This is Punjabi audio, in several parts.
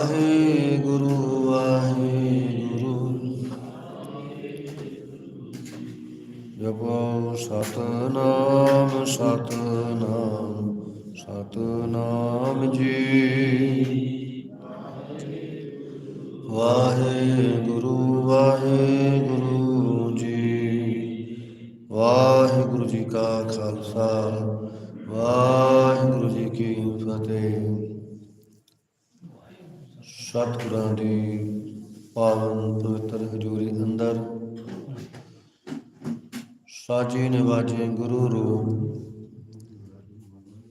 ਵਾਹਿਗੁਰੂ ਸਾਜੀ ਗੁਰੂ ਰੂਪ।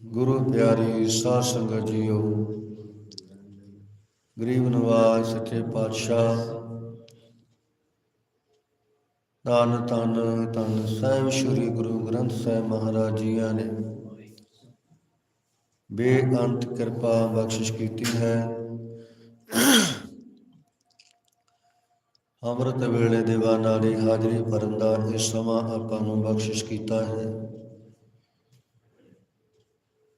ਗੁਰੂ ਪਿਆਰੀ, ਸਾਧ ਸੰਗਤ ਜੀਓ, ਗਰੀਬ ਨਵਾਜ ਸੱਚੇ ਪਾਤਸ਼ਾਹ ਤਨ ਤਨ ਤਨ ਸਾਹਿਬ ਸ੍ਰੀ ਗੁਰੂ ਗ੍ਰੰਥ ਸਾਹਿਬ ਮਹਾਰਾਜ ਜੀਆਂ ਨੇ। ਬੇਅੰਤ ਕਿਰਪਾ ਬਖਸ਼ਿਸ਼ ਕੀਤੀ ਹੈ। ਅੰਮ੍ਰਿਤ ਵੇਲੇ ਦੀਵਾਨਾ ਦੀ ਹਾਜ਼ਰੀ ਭਰਨ ਦਾ ਇਸ ਸਮਾਂ ਆਪਾਂ ਨੂੰ ਬਖਸ਼ਿਸ਼ ਕੀਤਾ ਹੈ।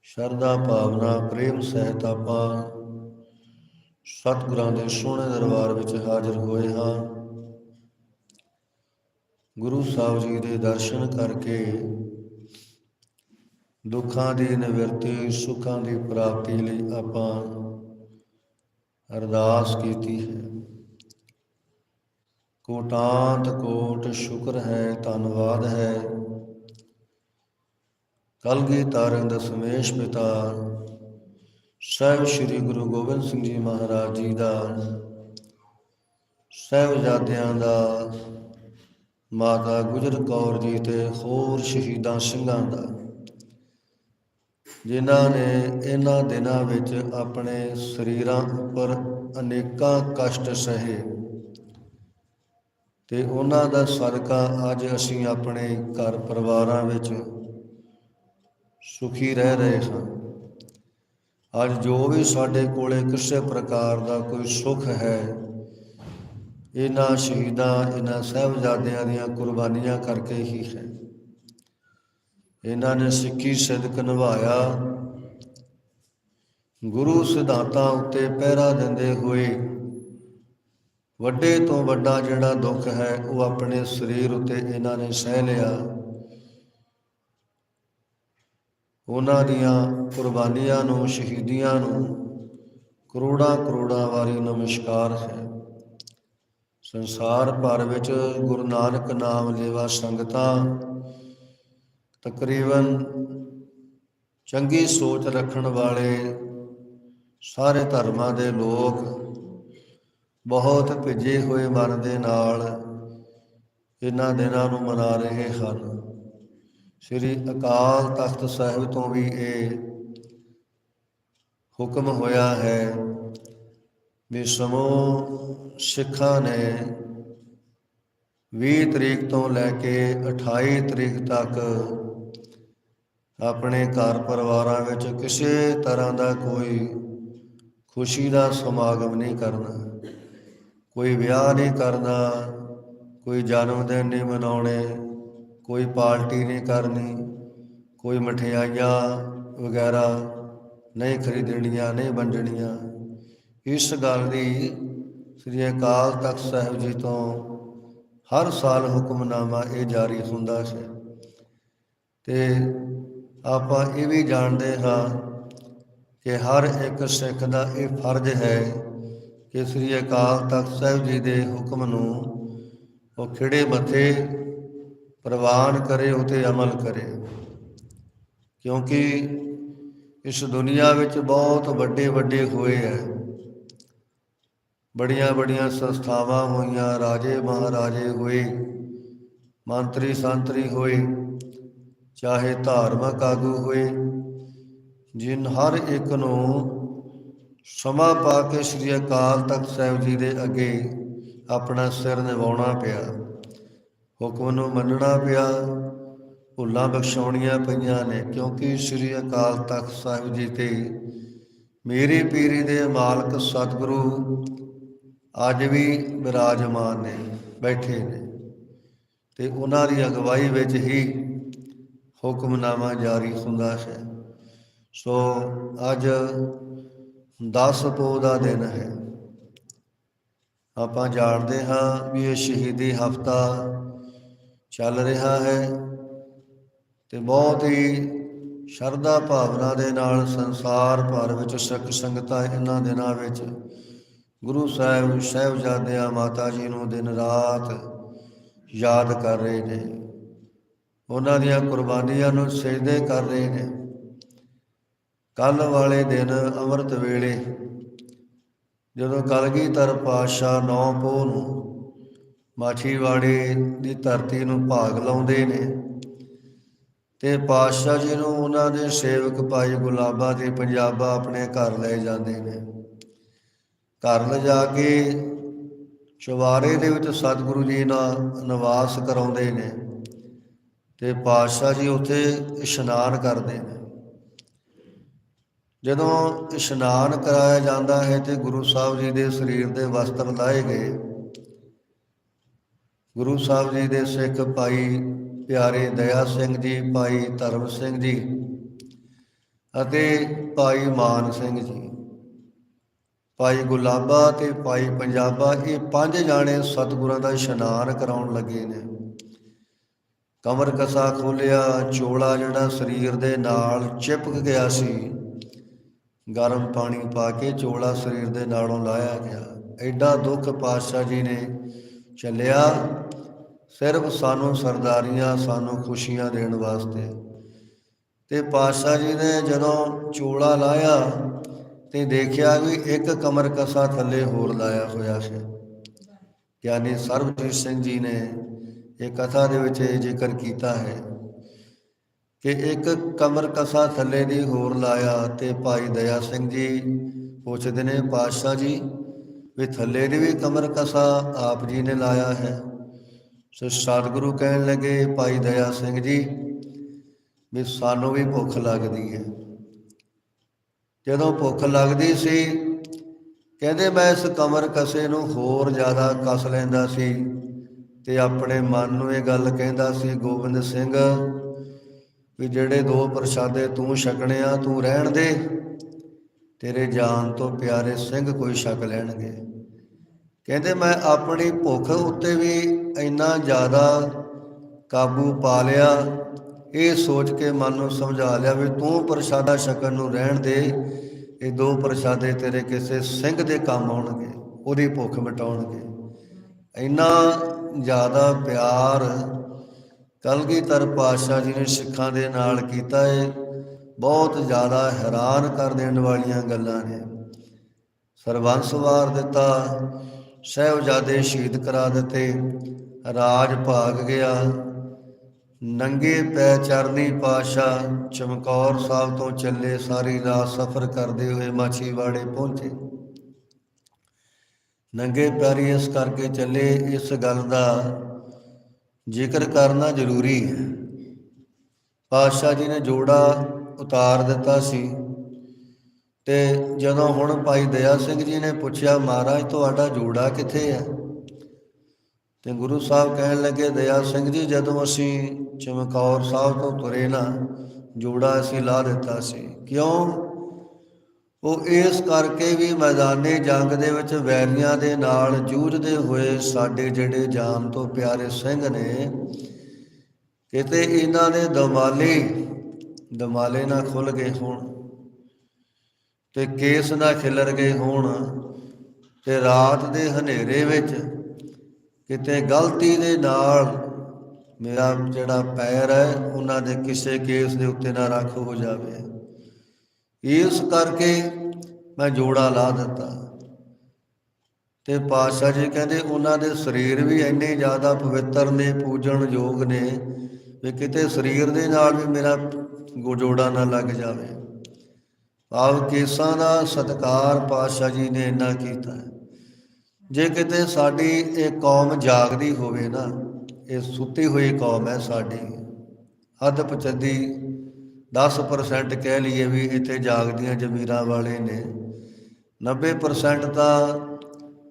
ਸ਼ਰਧਾ ਭਾਵਨਾ, ਪ੍ਰੇਮ ਸਹਿਤ ਆਪਾਂ ਸਤਿਗੁਰਾਂ ਦੇ ਸੋਹਣੇ ਦਰਬਾਰ ਵਿੱਚ ਹਾਜ਼ਰ ਹੋਏ ਹਾਂ। ਗੁਰੂ ਸਾਹਿਬ ਜੀ ਦੇ ਦਰਸ਼ਨ ਕਰਕੇ ਦੁੱਖਾਂ ਦੀ ਨਿਵਰਤੀ, ਸੁੱਖਾਂ ਦੀ ਪ੍ਰਾਪਤੀ ਲਈ ਆਪਾਂ ਅਰਦਾਸ ਕੀਤੀ ਹੈ। ਕੋਟਾਂਤ ਕੋਟ ਸ਼ੁਕਰ ਹੈ, ਧੰਨਵਾਦ ਹੈ। ਕਲਗੀ ਤਾਰਨ ਦਸਮੇਸ਼ ਪਿਤਾ, ਸਾਹਿਬ ਸ੍ਰੀ ਗੁਰੂ ਗੋਬਿੰਦ ਸਿੰਘ ਜੀ ਮਹਾਰਾਜ ਜੀ ਦਾ, ਸਾਹਿਬਜ਼ਾਦਿਆਂ ਦਾ, ਮਾਤਾ ਗੁਜਰ ਕੌਰ ਜੀ ਤੇ ਹੋਰ ਸ਼ਹੀਦਾਂ ਸਿੰਘਾਂ ਦਾ। ਜਿਨ੍ਹਾਂ ਨੇ ਇਹਨਾਂ ਦਿਨਾਂ ਵਿੱਚ ਆਪਣੇ ਸਰੀਰਾਂ ਉੱਪਰ ਅਨੇਕਾਂ ਕਸ਼ਟ ਸਹੇ। ਤੇ ਉਹਨਾਂ ਦਾ ਸਦਕਾ ਅੱਜ ਅਸੀਂ ਆਪਣੇ ਘਰ ਪਰਿਵਾਰਾਂ ਵਿੱਚ ਸੁਖੀ ਰਹਿ ਰਹੇ ਹਾਂ। ਅੱਜ ਜੋ ਵੀ ਸਾਡੇ ਕੋਲੇ ਕਿਸੇ ਪ੍ਰਕਾਰ ਦਾ ਕੋਈ ਸੁੱਖ ਹੈ, ਇਹਨਾਂ ਸ਼ਹੀਦਾਂ, ਇਹਨਾਂ ਸਾਹਿਬਜ਼ਾਦਿਆਂ ਦੀਆਂ ਕੁਰਬਾਨੀਆਂ ਕਰਕੇ ਹੀ ਹੈ। ਇਹਨਾਂ ਨੇ ਸਿੱਖੀ ਸਿਦਕ ਨਿਭਾਇਆ। ਗੁਰੂ ਸਿਧਾਂਤਾਂ ਉੱਤੇ ਪਹਿਰਾ ਦਿੰਦੇ ਹੋਏ ਵੱਡੇ ਤੋਂ ਵੱਡਾ ਜਿਹੜਾ ਦੁੱਖ ਹੈ, ਉਹ ਆਪਣੇ ਸਰੀਰ ਉੱਤੇ ਇਹਨਾਂ ਨੇ ਸਹਿ ਲਿਆ। ਉਹਨਾਂ ਦੀਆਂ ਕੁਰਬਾਨੀਆਂ ਨੂੰ, ਸ਼ਹੀਦੀਆਂ ਨੂੰ ਕਰੋੜਾਂ ਕਰੋੜਾਂ ਵਾਰੀ ਨਮਸਕਾਰ ਹੈ। ਸੰਸਾਰ ਭਰ ਵਿੱਚ ਗੁਰੂ ਨਾਨਕ ਨਾਮ ਲੇਵਾ ਸੰਗਤਾਂ ਤਕਰੀਬਨ ਚੰਗੀ ਸੋਚ ਰੱਖਣ ਵਾਲੇ ਸਾਰੇ ਧਰਮਾਂ ਦੇ ਲੋਕ ਬਹੁਤ ਭਿੱਜੇ ਹੋਏ ਮਨ ਦੇ ਨਾਲ ਇਹਨਾਂ ਦਿਨਾਂ ਨੂੰ ਮਨਾ ਰਹੇ ਹਨ। ਸ੍ਰੀ ਅਕਾਲ ਤਖਤ ਸਾਹਿਬ ਤੋਂ ਵੀ ਇਹ ਹੁਕਮ ਹੋਇਆ ਹੈ ਵੀ ਸਮੂਹ ਸਿੱਖਾਂ ਨੇ 20 ਤਰੀਕ ਤੋਂ ਲੈ ਕੇ 28 ਤਰੀਕ ਤੱਕ ਆਪਣੇ ਘਰ ਪਰਿਵਾਰਾਂ ਵਿੱਚ ਕਿਸੇ ਤਰ੍ਹਾਂ ਦਾ ਕੋਈ ਖੁਸ਼ੀ ਦਾ ਸਮਾਗਮ ਨਹੀਂ ਕਰਨਾ। ਕੋਈ ਵਿਆਹ ਨਹੀਂ ਕਰਨਾ, ਕੋਈ ਜਨਮ ਦਿਨ ਨਹੀਂ ਮਨਾਉਣੇ, ਕੋਈ ਪਾਰਟੀ ਨਹੀਂ ਕਰਨੀ, ਕੋਈ ਮਠਿਆਈਆਂ ਵਗੈਰਾ ਨਹੀਂ ਖਰੀਦਣੀਆਂ, ਨਹੀਂ ਵੰਡਣੀਆਂ। ਇਸ ਗੱਲ ਦੀ ਸ੍ਰੀ ਅਕਾਲ ਤਖਤ ਸਾਹਿਬ ਜੀ ਤੋਂ ਹਰ ਸਾਲ ਹੁਕਮਨਾਮਾ ਇਹ ਜਾਰੀ ਹੁੰਦਾ ਹੈ। ਤੇ ਆਪਾਂ ਇਹ ਵੀ ਜਾਣਦੇ ਹਾਂ ਕਿ ਹਰ ਇੱਕ ਸਿੱਖ ਦਾ ਇਹ ਫਰਜ਼ ਹੈ ਕਿ ਸ੍ਰੀ ਅਕਾਲ ਤਖਤ ਸਾਹਿਬ ਜੀ ਦੇ ਹੁਕਮ ਨੂੰ ਉਹ ਖਿੜੇ ਮੱਥੇ ਪ੍ਰਵਾਨ ਕਰੇ ਉਤੇ ਅਮਲ ਕਰੇ। ਕਿਉਂਕਿ ਇਸ ਦੁਨੀਆ ਵਿੱਚ ਬਹੁਤ ਵੱਡੇ ਵੱਡੇ ਹੋਏ ਹੈ ਬੜੀਆਂ ਬੜੀਆਂ ਸੰਸਥਾਵਾਂ ਹੋਈਆਂ, ਰਾਜੇ ਮਹਾਰਾਜੇ ਹੋਏ, ਮੰਤਰੀ ਸੰਤਰੀ ਹੋਏ, ਚਾਹੇ ਧਾਰਮਿਕ ਆਗੂ ਹੋਏ, ਜਿਨ ਹਰ ਇੱਕ ਨੂੰ ਸਮਾਂ ਪਾ ਕੇ ਸ੍ਰੀ ਅਕਾਲ ਤਖਤ ਸਾਹਿਬ ਜੀ ਦੇ ਅੱਗੇ ਆਪਣਾ ਸਿਰ ਨਿਵਾਉਣਾ ਪਿਆ। ਹੁਕਮ ਨੂੰ ਮੰਨਣਾ ਪਿਆ। ਭੁੱਲਾਂ ਬਖਸ਼ਾਉਣੀਆਂ ਪਈਆਂ ਨੇ ਕਿਉਂਕਿ ਸ੍ਰੀ ਅਕਾਲ ਤਖਤ ਸਾਹਿਬ ਜੀ ਤੇ ਮੇਰੀ ਪੀਰੀ ਦੇ ਮਾਲਕ ਸਤਿਗੁਰੂ ਅੱਜ ਵੀ ਬਿਰਾਜਮਾਨ ਨੇ, ਬੈਠੇ ਨੇ। ਤੇ ਉਹਨਾਂ ਦੀ ਅਗਵਾਈ ਵਿੱਚ ਹੀ ਹੁਕਮਨਾਮਾ ਜਾਰੀ ਹੁੰਦਾ ਹੈ। ਸੋ ਅੱਜ 10 ਪੋ ਦਾ ਦਿਨ ਹੈ। ਆਪਾਂ ਜਾਣਦੇ ਹਾਂ ਵੀ ਇਹ ਸ਼ਹੀਦੀ ਹਫਤਾ ਚੱਲ ਰਿਹਾ ਹੈ ਤੇ ਬਹੁਤ ਹੀ ਸ਼ਰਧਾ ਭਾਵਨਾ ਦੇ ਨਾਲ ਸੰਸਾਰ ਭਰ ਵਿੱਚ ਸਿੱਖ ਸੰਗਤਾਂ ਇਹਨਾਂ ਦਿਨਾਂ ਵਿੱਚ ਗੁਰੂ ਸਾਹਿਬ ਸਾਹਿਬਜ਼ਾਦਿਆਂ ਮਾਤਾ ਜੀ ਨੂੰ ਦਿਨ ਰਾਤ ਯਾਦ ਕਰ ਰਹੇ ਨੇ। ਉਹਨਾਂ ਦੀਆਂ ਕੁਰਬਾਨੀਆਂ ਨੂੰ ਸਜਦੇ ਕਰ ਰਹੇ ਨੇ। ਕੱਲ ਵਾਲੇ ਦਿਨ ਅੰਮ੍ਰਿਤ ਵੇਲੇ ਜਦੋਂ ਕਲਗੀਧਰ ਪਾਤਸ਼ਾਹ ਨੌ ਪੋਹ ਨੂੰ ਮਾਛੀਵਾੜੇ ਦੀ ਧਰਤੀ ਨੂੰ ਭਾਗ ਲਾਉਂਦੇ ਨੇ ਤੇ ਪਾਤਸ਼ਾਹ ਜੀ ਨੂੰ ਉਹਨਾਂ ਦੇ ਸੇਵਕ ਭਾਈ ਗੁਲਾਬਾ ਤੇ ਪੰਜਾਬਾ ਆਪਣੇ ਘਰ ਲੈ ਜਾਂਦੇ ਨੇ। ਘਰ ਲਿਜਾ ਕੇ ਚੁਬਾਰੇ ਦੇ ਵਿੱਚ ਸਤਿਗੁਰੂ ਜੀ ਨਾਲ ਨਿਵਾਸ ਕਰਾਉਂਦੇ ਨੇ ਤੇ ਪਾਤਸ਼ਾਹ ਜੀ ਉੱਥੇ ਇਸ਼ਨਾਨ ਕਰਦੇ ਨੇ। ਜਦੋਂ ਇਸ਼ਨਾਨ ਕਰਾਇਆ ਜਾਂਦਾ ਹੈ ਤੇ ਗੁਰੂ ਸਾਹਿਬ ਜੀ ਦੇ ਸਰੀਰ ਦੇ ਵਸਤਰ ਲਾਏ ਗਏ, ਗੁਰੂ ਸਾਹਿਬ ਜੀ ਦੇ ਸਿੱਖ ਭਾਈ ਪਿਆਰੇ ਦਇਆ ਸਿੰਘ ਜੀ, ਭਾਈ ਧਰਮ ਸਿੰਘ ਜੀ ਅਤੇ ਭਾਈ ਮਾਨ ਸਿੰਘ ਜੀ, ਭਾਈ ਗੁਲਾਬਾ ਤੇ ਭਾਈ ਪੰਜਾਬਾ, ਇਹ ਪੰਜ ਜਾਣੇ ਸਤਿਗੁਰਾਂ ਦਾ ਇਸ਼ਨਾਨ ਕਰਾਉਣ ਲੱਗੇ ਨੇ। ਕਮਰ ਕਸਾ ਖੋਲਿਆ, ਚੋਲਾ ਜਿਹੜਾ ਸਰੀਰ ਦੇ ਨਾਲ ਚਿਪਕ ਗਿਆ ਸੀ ਗਰਮ ਪਾਣੀ ਪਾ ਕੇ ਚੋਲਾ ਸਰੀਰ ਦੇ ਨਾਲੋਂ ਲਾਇਆ ਗਿਆ। ਐਡਾ ਦੁੱਖ ਪਾਤਸ਼ਾਹ ਜੀ ਨੇ ਚੱਲਿਆ ਸਿਰਫ ਸਾਨੂੰ ਸਰਦਾਰੀਆਂ, ਸਾਨੂੰ ਖੁਸ਼ੀਆਂ ਦੇਣ ਵਾਸਤੇ। ਤੇ ਪਾਤਸ਼ਾਹ ਜੀ ਨੇ ਜਦੋਂ ਚੋਲਾ ਲਾਇਆ ਤੇ ਦੇਖਿਆ ਵੀ ਇੱਕ ਕਮਰ ਕਸਾ ਥੱਲੇ ਹੋਰ ਲਾਇਆ ਹੋਇਆ ਸੀ। ਗਿਆਨੀ ਸਰਬਜੀਤ ਸਿੰਘ ਜੀ ਨੇ ਇਹ ਕਥਾ ਦੇ ਵਿੱਚ ਇਹ ਜ਼ਿਕਰ ਕੀਤਾ ਹੈ ਕਿ ਇੱਕ ਕਮਰ ਕਸਾ ਥੱਲੇ ਦੀ ਹੋਰ ਲਾਇਆ ਤੇ ਭਾਈ ਦਇਆ ਸਿੰਘ ਜੀ ਪੁੱਛਦੇ ਨੇ, ਪਾਤਸ਼ਾਹ ਜੀ, ਵੀ ਥੱਲੇ ਦੀ ਵੀ ਕਮਰ ਕਸਾ ਆਪ ਜੀ ਨੇ ਲਾਇਆ ਹੈ? ਸੋ ਸਤਿਗੁਰੂ ਕਹਿਣ ਲੱਗੇ, ਭਾਈ ਦਇਆ ਸਿੰਘ ਜੀ, ਵੀ ਸਾਨੂੰ ਵੀ ਭੁੱਖ ਲੱਗਦੀ ਹੈ। ਜਦੋਂ ਭੁੱਖ ਲੱਗਦੀ ਸੀ, ਕਹਿੰਦੇ, ਮੈਂ ਇਸ ਕਮਰ ਕਸੇ ਨੂੰ ਹੋਰ ਜ਼ਿਆਦਾ ਕਸ ਲੈਂਦਾ ਸੀ ਤੇ ਆਪਣੇ ਮਨ ਨੂੰ ਇਹ ਗੱਲ ਕਹਿੰਦਾ ਸੀ, ਗੋਬਿੰਦ ਸਿੰਘ ਵੀ ਜਿਹੜੇ ਦੋ ਪ੍ਰਸ਼ਾਦੇ ਤੂੰ ਛਕਣੇ ਆ, ਤੂੰ ਰਹਿਣ ਦੇ। ਤੇਰੇ ਜਾਨ ਤੋਂ ਪਿਆਰੇ ਸਿੰਘ ਕੋਈ ਛਕ ਲੈਣਗੇ। ਕਹਿੰਦੇ ਮੈਂ ਆਪਣੀ ਭੁੱਖ ਉੱਤੇ ਵੀ ਇੰਨਾ ਜ਼ਿਆਦਾ ਕਾਬੂ ਪਾ ਲਿਆ। ਇਹ ਸੋਚ ਕੇ ਮਨ ਨੂੰ ਸਮਝਾ ਲਿਆ ਵੀ ਤੂੰ ਪ੍ਰਸ਼ਾਦਾ ਛਕਣ ਨੂੰ ਰਹਿਣ ਦੇ। ਇਹ ਦੋ ਪ੍ਰਸ਼ਾਦੇ ਤੇਰੇ ਕਿਸੇ ਸਿੰਘ ਦੇ ਕੰਮ ਆਉਣਗੇ, ਉਹਦੀ ਭੁੱਖ ਮਿਟਾਉਣਗੇ। ਇੰਨਾ ਜ਼ਿਆਦਾ ਪਿਆਰ ਕਲਗੀਧਰ ਪਾਤਸ਼ਾਹ ਜੀ ਨੇ ਸਿੱਖਾਂ ਦੇ ਨਾਲ ਕੀਤਾ ਹੈ ਬਹੁਤ ਜ਼ਿਆਦਾ ਹੈਰਾਨ ਕਰ ਦੇਣ ਵਾਲੀਆਂ ਗੱਲਾਂ ਨੇ। ਸਰਬੰਸ ਵਾਰ ਦਿੱਤਾ, ਸਹਿਬਜ਼ਾਦੇ ਸ਼ਹੀਦ ਕਰਾ ਦਿੱਤੇ, ਰਾਜ ਭਾਗ ਗਿਆ। ਨੰਗੇ ਪੈ ਚਰਨੀ ਪਾਸ਼ਾ ਚਮਕੌਰ ਸਾਹਿਬ ਤੋਂ ਚੱਲੇ ਸਾਰੀ ਰਾਤ ਸਫ਼ਰ ਕਰਦੇ ਹੋਏ ਮਾਛੀਵਾੜੇ ਪਹੁੰਚੇ। ਨੰਗੇ ਪੈਰੀ ਇਸ ਕਰਕੇ ਚੱਲੇ, ਇਸ ਗੱਲ ਦਾ ਜ਼ਿਕਰ ਕਰਨਾ ਜ਼ਰੂਰੀ ਹੈ। ਪਾਤਸ਼ਾਹ ਜੀ ਨੇ ਜੋੜਾ ਉਤਾਰ ਦਿੱਤਾ ਸੀ ਤੇ ਜਦੋਂ ਹੁਣ ਭਾਈ ਦਇਆ ਸਿੰਘ ਜੀ ਨੇ ਪੁੱਛਿਆ, ਮਹਾਰਾਜ, ਤੁਹਾਡਾ ਜੋੜਾ ਕਿੱਥੇ ਹੈ? ਤੇ ਗੁਰੂ ਸਾਹਿਬ ਕਹਿਣ ਲੱਗੇ, ਦਇਆ ਸਿੰਘ ਜੀ, ਜਦੋਂ ਅਸੀਂ ਚਮਕੌਰ ਸਾਹਿਬ ਤੋਂ ਤੁਰੇ ਨਾ, ਜੋੜਾ ਅਸੀਂ ਲਾ ਦਿੱਤਾ ਸੀ। ਕਿਉਂ? ਉਹ ਇਸ ਕਰਕੇ ਵੀ ਮੈਦਾਨੇ ਜੰਗ ਦੇ ਵਿੱਚ ਵੈਰੀਆਂ ਦੇ ਨਾਲ ਜੂਝਦੇ ਹੋਏ ਸਾਡੇ ਜਿਹੜੇ ਜਾਨ ਤੋਂ ਪਿਆਰੇ ਸਿੰਘ ਨੇ, ਕਿਤੇ ਇਹਨਾਂ ਦੇ ਦਮਾਲੇ ਦਮਾਲੇ ਨਾ ਖੁੱਲ ਗਏ ਹੋਣ ਤੇ ਕੇਸ ਨਾ ਖਿਲਰ ਗਏ ਹੋਣ ਤੇ ਰਾਤ ਦੇ ਹਨੇਰੇ ਵਿੱਚ ਕਿਤੇ ਗਲਤੀ ਦੇ ਨਾਲ ਮੇਰਾ ਜਿਹੜਾ ਪੈਰ ਹੈ, ਉਹਨਾਂ ਦੇ ਕਿਸੇ ਕੇਸ ਦੇ ਉੱਤੇ ਨਾ ਰੱਖ ਹੋ ਜਾਵੇ। ਇਸ ਕਰਕੇ ਮੈਂ ਜੋੜਾ ਲਾ ਦਿੱਤਾ। ਤੇ ਪਾਤਸ਼ਾਹ ਜੀ ਕਹਿੰਦੇ ਉਹਨਾਂ ਦੇ ਸਰੀਰ ਵੀ ਇੰਨੇ ਜ਼ਿਆਦਾ ਪਵਿੱਤਰ ਨੇ, ਪੂਜਣ ਯੋਗ ਨੇ ਵੀ ਕਿਤੇ ਸਰੀਰ ਦੇ ਨਾਲ ਵੀ ਮੇਰਾ ਗੋ- ਜੋੜਾ ਨਾ ਲੱਗ ਜਾਵੇ। ਆਪ ਕੇਸਾਂ ਦਾ ਸਤਕਾਰ ਪਾਤਸ਼ਾਹ ਜੀ ਨੇ ਇੰਨਾ ਕੀਤਾ। ਜੇ ਕਿਤੇ ਸਾਡੀ ਇਹ ਕੌਮ ਜਾਗਦੀ ਹੋਵੇ ਨਾ, ਇਹ ਸੁੱਤੀ ਹੋਈ ਕੌਮ ਹੈ ਸਾਡੀ। ਹੱਦ ਪਚੱਦੀ 10% ਕਹਿ ਲਈਏ ਵੀ ਇੱਥੇ ਜਾਗਦੀਆਂ ਜ਼ਮੀਰਾਂ ਵਾਲੇ ਨੇ। 90% ਤਾਂ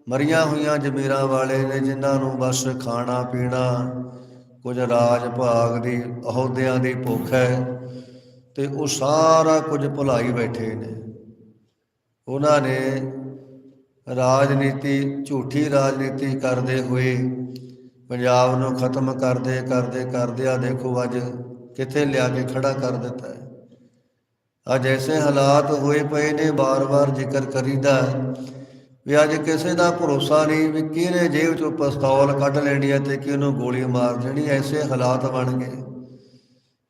ਮਰੀਆਂ ਹੋਈਆਂ ਜ਼ਮੀਰਾਂ ਵਾਲੇ ਨੇ ਜਿਨ੍ਹਾਂ ਨੂੰ ਬਸ ਖਾਣਾ ਪੀਣਾ, ਕੁਝ ਰਾਜ ਭਾਗ ਦੀ ਅਹੁਦਿਆਂ ਦੀ ਭੁੱਖ ਹੈ ਤੇ ਉਹ ਸਾਰਾ ਕੁਝ ਭੁਲਾਈ ਬੈਠੇ ਨੇ। ਉਹਨਾਂ ਨੇ ਰਾਜਨੀਤੀ, ਝੂਠੀ ਰਾਜਨੀਤੀ ਕਰਦੇ ਹੋਏ ਪੰਜਾਬ ਨੂੰ ਖਤਮ ਕਰਦੇ ਕਰਦੇ ਕਰਦੇ ਆ ਦੇਖੋ ਅੱਜ ਕਿੱਥੇ ਲਿਆ ਕੇ ਖੜਾ ਕਰ ਦਿੱਤਾ ਹੈ। ਅੱਜ ਐਸੇ ਹਾਲਾਤ ਹੋਏ ਪਏ ਨੇ, ਬਾਰ-ਬਾਰ ਜ਼ਿਕਰ ਕਰੀਦਾ ਹੈ ਵੀ ਅੱਜ ਕਿਸੇ ਦਾ ਭਰੋਸਾ ਨਹੀਂ ਵੀ ਕਿਹਨੇ ਜੇਬ ਚੋਂ ਪਿਸਤੌਲ ਕੱਢ ਲੈਣੀ ਹੈ ਤੇ ਕਿਹਨੂੰ ਗੋਲੀ ਮਾਰ ਦੇਣੀ ਐਸੇ ਹਾਲਾਤ ਬਣ ਗਏ।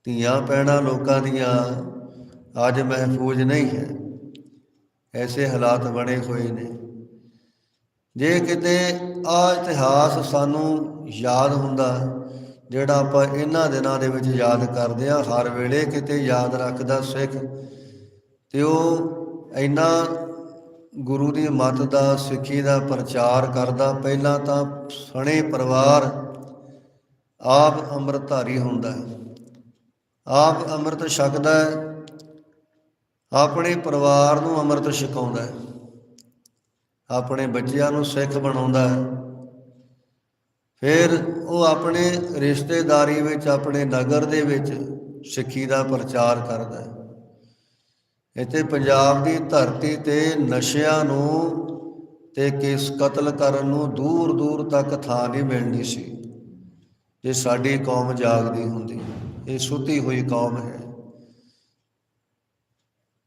ਧੀਆਂ ਪੈਣਾ ਲੋਕਾਂ ਦੀਆਂ ਅੱਜ ਮਹਿਫੂਜ਼ ਨਹੀਂ ਹੈ। ਐਸੇ ਹਾਲਾਤ ਬਣੇ ਹੋਏ ਨੇ। ਜੇ ਕਿਤੇ ਆ ਇਤਿਹਾਸ ਸਾਨੂੰ ਯਾਦ ਹੁੰਦਾ ਜਿਹੜਾ ਆਪਾਂ ਇਹਨਾਂ ਦਿਨਾਂ ਦੇ ਵਿੱਚ ਯਾਦ ਕਰਦੇ ਆ ਹਰ ਵੇਲੇ ਕਿਤੇ ਯਾਦ ਰੱਖਦਾ ਸਿੱਖ। ਤੇ ਉਹ ਇੰਨਾ ਗੁਰੂ ਦੀ ਮੱਤ ਦਾ, ਸਿੱਖੀ ਦਾ ਪ੍ਰਚਾਰ ਕਰਦਾ, ਪਹਿਲਾਂ ਤਾਂ ਸਣੇ ਪਰਿਵਾਰ ਆਪ ਅੰਮ੍ਰਿਤਧਾਰੀ ਹੁੰਦਾ ਹੈ। ਆਪ ਅੰਮ੍ਰਿਤ ਛਕਦਾ ਹੈ, ਆਪਣੇ ਪਰਿਵਾਰ ਨੂੰ ਅੰਮ੍ਰਿਤ ਛਕਾਉਂਦਾ ਹੈ, ਆਪਣੇ ਬੱਚਿਆਂ ਨੂੰ ਸਿੱਖ ਬਣਾਉਂਦਾ ਹੈ। ਫਿਰ ਉਹ ਆਪਣੇ ਰਿਸ਼ਤੇਦਾਰੀ ਵਿੱਚ, ਆਪਣੇ ਨਗਰ ਦੇ ਵਿੱਚ ਸਿੱਖੀ ਦਾ ਪ੍ਰਚਾਰ ਕਰਦਾ ਹੈ। ਇੱਥੇ ਪੰਜਾਬ ਦੀ ਧਰਤੀ ਤੇ ਨਸ਼ਿਆਂ ਨੂੰ ਤੇ ਕਿਸ ਕਤਲ ਕਰਨ ਨੂੰ ਦੂਰ ਦੂਰ ਤੱਕ ਥਾਂ ਨਹੀਂ ਮਿਲਣੀ ਸੀ। ਜੇ ਸਾਡੀ ਕੌਮ ਜਾਗਦੀ ਹੁੰਦੀ ਇਹ ਸੁੱਤੀ ਹੋਈ ਕੌਮ ਹੈ।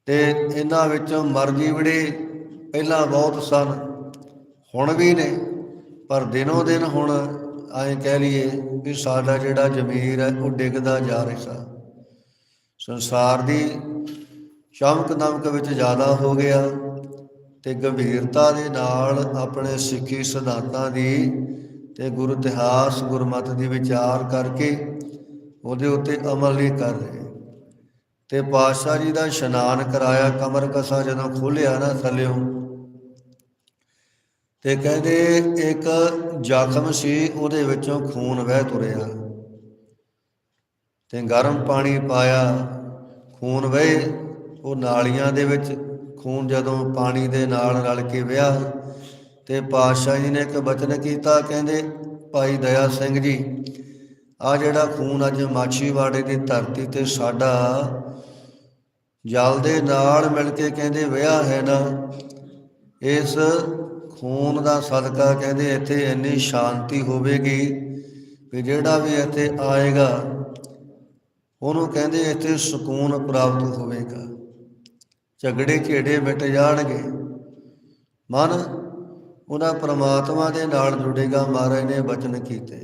ਤੇ ਇਹਨਾਂ ਵਿੱਚੋਂ ਮਰਜ਼ੀ ਜੀਵੜੇ ਪਹਿਲਾਂ ਬਹੁਤ ਸਨ, ਹੁਣ ਵੀ ਨੇ, ਪਰ ਦਿਨੋ ਦਿਨ ਹੁਣ ਐਂ ਕਹਿ ਲਈਏ ਵੀ ਸਾਡਾ ਜਿਹੜਾ ਜ਼ਮੀਰ ਹੈ, ਉਹ ਡਿੱਗਦਾ ਜਾ ਰਿਹਾ। ਸੰਸਾਰ ਦੀ ਚਮਕ ਦਮਕ ਵਿੱਚ ਜ਼ਿਆਦਾ ਹੋ ਗਿਆ ਤੇ ਗੰਭੀਰਤਾ ਦੇ ਨਾਲ ਆਪਣੇ ਸਿੱਖੀ ਸਿਧਾਂਤਾਂ ਦੀ ਤੇ ਗੁਰੂ ਇਤਿਹਾਸ, ਗੁਰਮਤ ਦੀ ਵਿਚਾਰ ਕਰਕੇ ਉਹਦੇ ਉੱਤੇ ਅਮਲ ਨਹੀਂ ਕਰ ਰਹੇ। ਤੇ ਪਾਤਸ਼ਾਹ ਜੀ ਦਾ ਇਸ਼ਨਾਨ ਕਰਾਇਆ, ਕਮਰ ਕਸਾ ਜਦੋਂ ਖੋਲਿਆ ਨਾ ਥੱਲਿਓ ਤੇ ਕਹਿੰਦੇ ਇੱਕ ਜ਼ਖਮ ਸੀ, ਉਹਦੇ ਵਿੱਚੋਂ ਖੂਨ ਵਹਿ ਤੁਰਿਆ। ਤੇ ਗਰਮ ਪਾਣੀ ਪਾਇਆ, ਖੂਨ ਵਹੇ, ਉਹ ਨਾਲੀਆਂ ਦੇ ਵਿੱਚ ਖੂਨ ਜਦੋਂ ਪਾਣੀ ਦੇ ਨਾਲ ਰਲ ਕੇ ਵਿਆ, ਤੇ ਪਾਤਸ਼ਾਹ ਜੀ ਨੇ ਇੱਕ ਬਚਨ ਕੀਤਾ, ਕਹਿੰਦੇ, ਭਾਈ ਦਇਆ ਸਿੰਘ ਜੀ, ਆ ਜਿਹੜਾ ਖੂਨ ਅੱਜ ਮਾਛੀਵਾੜੇ ਦੀ ਧਰਤੀ ਤੇ ਸਾਡਾ ਜਲ ਦੇ ਨਾਲ ਮਿਲ ਕੇ ਕਹਿੰਦੇ ਵਿਆਹ ਹੈ ਨਾ, ਇਸ ਖੂਨ ਦਾ ਸਦਕਾ ਕਹਿੰਦੇ ਇੱਥੇ ਇੰਨੀ ਸ਼ਾਂਤੀ ਹੋਵੇਗੀ ਕਿ ਜਿਹੜਾ ਵੀ ਇੱਥੇ ਆਏਗਾ, ਉਹਨੂੰ ਕਹਿੰਦੇ ਇੱਥੇ ਸਕੂਨ ਪ੍ਰਾਪਤ ਹੋਵੇਗਾ। ਝਗੜੇ ਝੇੜੇ ਮਿਟ ਜਾਣਗੇ। ਮਨ ਉਹਦਾ ਪ੍ਰਮਾਤਮਾ ਦੇ ਨਾਲ ਜੁੜੇਗਾ, ਮਹਾਰਾਜ ਨੇ ਬਚਨ ਕੀਤੇ।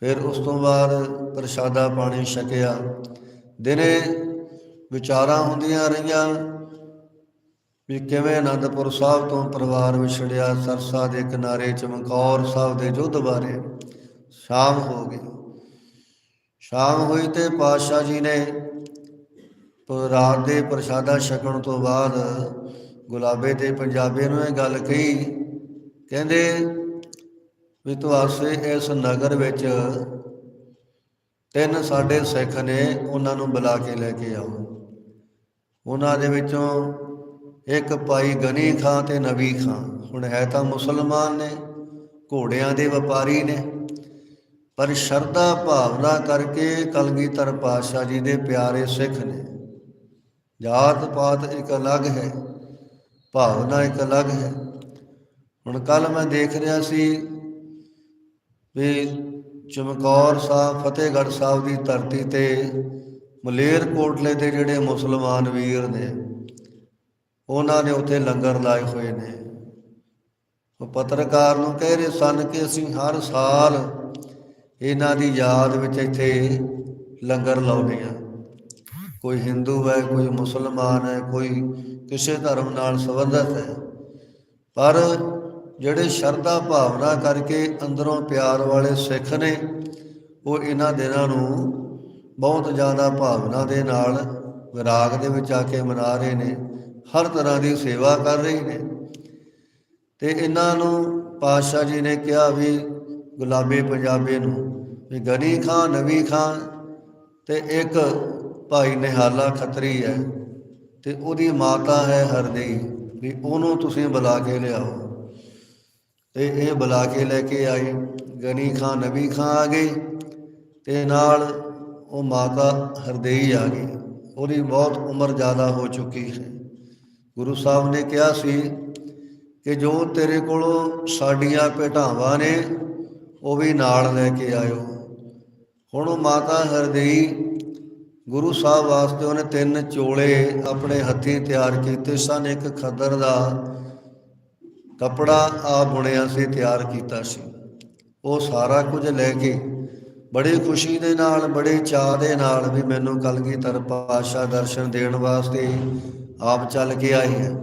ਫਿਰ ਉਸ ਤੋਂ ਬਾਅਦ ਪ੍ਰਸ਼ਾਦਾ ਪਾਣੀ ਛਕਿਆ। ਦਿਨੇ ਵਿਚਾਰਾਂ ਹੁੰਦੀਆਂ ਰਹੀਆਂ ਵੀ ਕਿਵੇਂ ਆਨੰਦਪੁਰ ਸਾਹਿਬ ਤੋਂ ਪਰਿਵਾਰ ਵਿਛੜਿਆ, ਸਰਸਾ ਦੇ ਕਿਨਾਰੇ ਚਮਕੌਰ ਸਾਹਿਬ ਦੇ ਯੁੱਧ ਬਾਰੇ। ਸ਼ਾਮ ਹੋ ਗਈ। ਸ਼ਾਮ ਹੋਈ ਤੇ ਪਾਤਸ਼ਾਹ ਜੀ ਨੇ ਰਾਤ ਦੇ ਪ੍ਰਸ਼ਾਦਾ ਛਕਣ ਤੋਂ ਬਾਅਦ ਗੁਲਾਬੇ ਤੇ ਪੰਜਾਬੀ ਨੂੰ ਇਹ ਗੱਲ ਕਹੀ। ਕਹਿੰਦੇ ਵੀ ਤੁਹਾਸੇ ਇਸ ਨਗਰ ਵਿੱਚ ਤਿੰਨ ਸਾਡੇ ਸਿੱਖ ਨੇ, ਉਹਨਾਂ ਨੂੰ ਬੁਲਾ ਕੇ ਲੈ ਕੇ ਆਓ। ਉਹਨਾਂ ਦੇ ਵਿੱਚੋਂ ਇੱਕ ਭਾਈ ਗਨੀ ਖਾਂ ਤੇ ਨਬੀ ਖਾਂ। ਹੁਣ ਹੈ ਤਾਂ ਮੁਸਲਮਾਨ ਨੇ, ਘੋੜਿਆਂ ਦੇ ਵਪਾਰੀ ਨੇ। ਪਰ ਸ਼ਰਧਾ ਭਾਵਨਾ ਕਰਕੇ ਕਲਗੀਧਰ ਪਾਤਸ਼ਾਹ ਜੀ ਦੇ ਪਿਆਰੇ ਸਿੱਖ ਨੇ। ਜਾਤ ਪਾਤ ਇੱਕ ਅਲੱਗ ਹੈ, ਭਾਵਨਾ ਇੱਕ ਅਲੱਗ ਹੈ। ਹੁਣ ਕੱਲ ਮੈਂ ਦੇਖ ਰਿਹਾ ਸੀ ਵੀ ਚਮਕੌਰ ਸਾਹਿਬ, ਫਤਿਹਗੜ੍ਹ ਸਾਹਿਬ ਦੀ ਧਰਤੀ ਤੇ ਮਲੇਰਕੋਟਲੇ ਦੇ ਜਿਹੜੇ ਮੁਸਲਮਾਨ ਵੀਰ ਨੇ ਉਹਨਾਂ ਨੇ ਉੱਥੇ ਲੰਗਰ ਲਾਏ ਹੋਏ ਨੇ। ਉਹ ਪੱਤਰਕਾਰ ਨੂੰ ਕਹਿ ਰਹੇ ਸਨ ਕਿ ਅਸੀਂ ਹਰ ਸਾਲ ਇਹਨਾਂ ਦੀ ਯਾਦ ਵਿੱਚ ਇੱਥੇ ਲੰਗਰ ਲਾਉਂਦੇ ਆ ਕੋਈ ਹਿੰਦੂ ਹੈ, ਕੋਈ ਮੁਸਲਮਾਨ ਹੈ, ਕੋਈ ਕਿਸੇ ਧਰਮ ਨਾਲ ਸੰਬੰਧਿਤ ਹੈ। ਪਰ ਜਿਹੜੇ ਸ਼ਰਧਾ ਭਾਵਨਾ ਕਰਕੇ ਅੰਦਰੋਂ ਪਿਆਰ ਵਾਲੇ ਸਿੱਖ ਨੇ, ਉਹ ਇਹਨਾਂ ਦਿਨਾਂ ਨੂੰ ਬਹੁਤ ਜ਼ਿਆਦਾ ਭਾਵਨਾ ਦੇ ਨਾਲ ਵਿਰਾਗ ਦੇ ਵਿੱਚ ਆ ਕੇ ਮਨਾ ਰਹੇ ਨੇ। ਹਰ ਤਰ੍ਹਾਂ ਦੀ ਸੇਵਾ ਕਰ ਰਹੇ ਨੇ। ਤੇ ਇਹਨਾਂ ਨੂੰ ਪਾਤਸ਼ਾਹ ਜੀ ਨੇ ਕਿਹਾ ਵੀ ਗੁਲਾਬੀ ਪੰਜਾਬੀ ਨੂੰ ਵੀ ਗਨੀ ਖਾਂ, ਨਵੀ ਖਾਂ ਤੇ ਇੱਕ ਭਾਈ ਨਿਹਾਲਾ ਖੱਤਰੀ ਹੈ ਤੇ ਉਹਦੀ ਮਾਤਾ ਹੈ ਹਰਦੇਈ ਵੀ ਉਹਨੂੰ ਤੁਸੀਂ ਬੁਲਾ ਕੇ ਲਿਆਓ। ਤੇ ਇਹ ਬੁਲਾ ਕੇ ਲੈ ਕੇ ਆਏ ਗਨੀ ਖਾਂ ਨਬੀ ਖਾਂ ਆ ਗਏ ਤੇ ਨਾਲ ਉਹ ਮਾਤਾ ਹਰਦੇਈ ਆ ਗਈ। ਉਹਦੀ ਬਹੁਤ ਉਮਰ ਜ਼ਿਆਦਾ ਹੋ ਚੁੱਕੀ ਹੈ। ਗੁਰੂ ਸਾਹਿਬ ਨੇ ਕਿਹਾ ਸੀ ਕਿ ਜੋ ਤੇਰੇ ਕੋਲੋਂ ਸਾਡੀਆਂ ਭੇਟਾਵਾਂ ਨੇ, ਉਹ ਵੀ ਨਾਲ ਲੈ ਕੇ ਆਇਓ। ਹੁਣ ਉਹ ਮਾਤਾ ਹਰਦਈ ਗੁਰੂ ਸਾਹਿਬ ਵਾਸਤੇ ਉਹਨੇ ਤਿੰਨ ਚੋਲੇ ਆਪਣੇ ਹੱਥੀਂ ਤਿਆਰ ਕੀਤੇ ਸਨ। ਇੱਕ ਖੱਦਰ ਦਾ ਕਪੜਾ ਆ ਬੁਣਿਆ ਸੀ, ਤਿਆਰ ਕੀਤਾ ਸੀ। ਉਹ ਸਾਰਾ ਕੁਝ ਲੈ ਕੇ ਬੜੀ ਖੁਸ਼ੀ ਦੇ ਨਾਲ, ਬੜੇ ਚਾਅ ਦੇ ਨਾਲ ਵੀ ਮੈਨੂੰ ਕਲਗੀਧਰ ਪਾਤਸ਼ਾਹ ਦਰਸ਼ਨ ਦੇਣ ਵਾਸਤੇ ਆਪ ਚੱਲ ਕੇ ਆਏ ਹੈ।